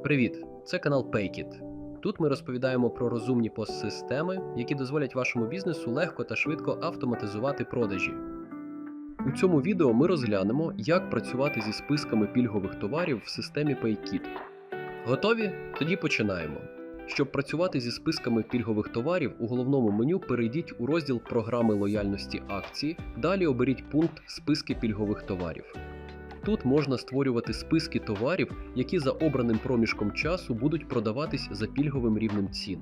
Привіт! Це канал Paykit. Тут ми розповідаємо про розумні постсистеми, які дозволять вашому бізнесу легко та швидко автоматизувати продажі. У цьому відео ми розглянемо, як працювати зі списками пільгових товарів в системі Paykit. Готові? Тоді починаємо. Щоб працювати зі списками пільгових товарів, у головному меню перейдіть у розділ програми лояльності акції, далі оберіть пункт Списки пільгових товарів. Тут можна створювати списки товарів, які за обраним проміжком часу будуть продаватись за пільговим рівнем цін.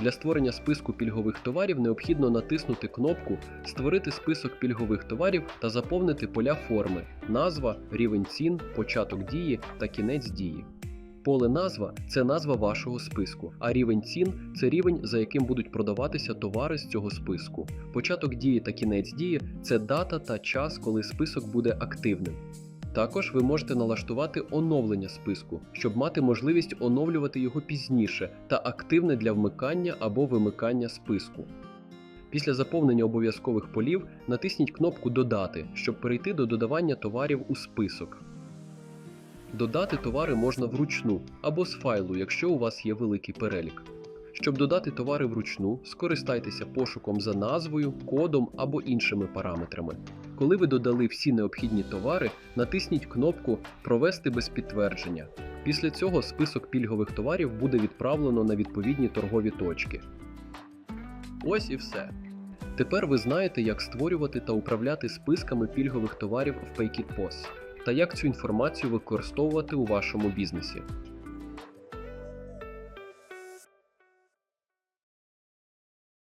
Для створення списку пільгових товарів необхідно натиснути кнопку Створити список пільгових товарів та заповнити поля форми назва, рівень цін, початок дії та кінець дії. Поле назва це назва вашого списку, а рівень цін це рівень, за яким будуть продаватися товари з цього списку. Початок дії та кінець дії це дата та час, коли список буде активним. Також ви можете налаштувати оновлення списку, щоб мати можливість оновлювати його пізніше та активне для вмикання або вимикання списку. Після заповнення обов'язкових полів натисніть кнопку Додати, щоб перейти до додавання товарів у список. Додати товари можна вручну або з файлу, якщо у вас є великий перелік. Щоб додати товари вручну, скористайтеся пошуком за назвою, кодом або іншими параметрами. Коли ви додали всі необхідні товари, натисніть кнопку Провести без підтвердження. Після цього список пільгових товарів буде відправлено на відповідні торгові точки. Ось і все. Тепер ви знаєте, як створювати та управляти списками пільгових товарів в Paykit POS та як цю інформацію використовувати у вашому бізнесі.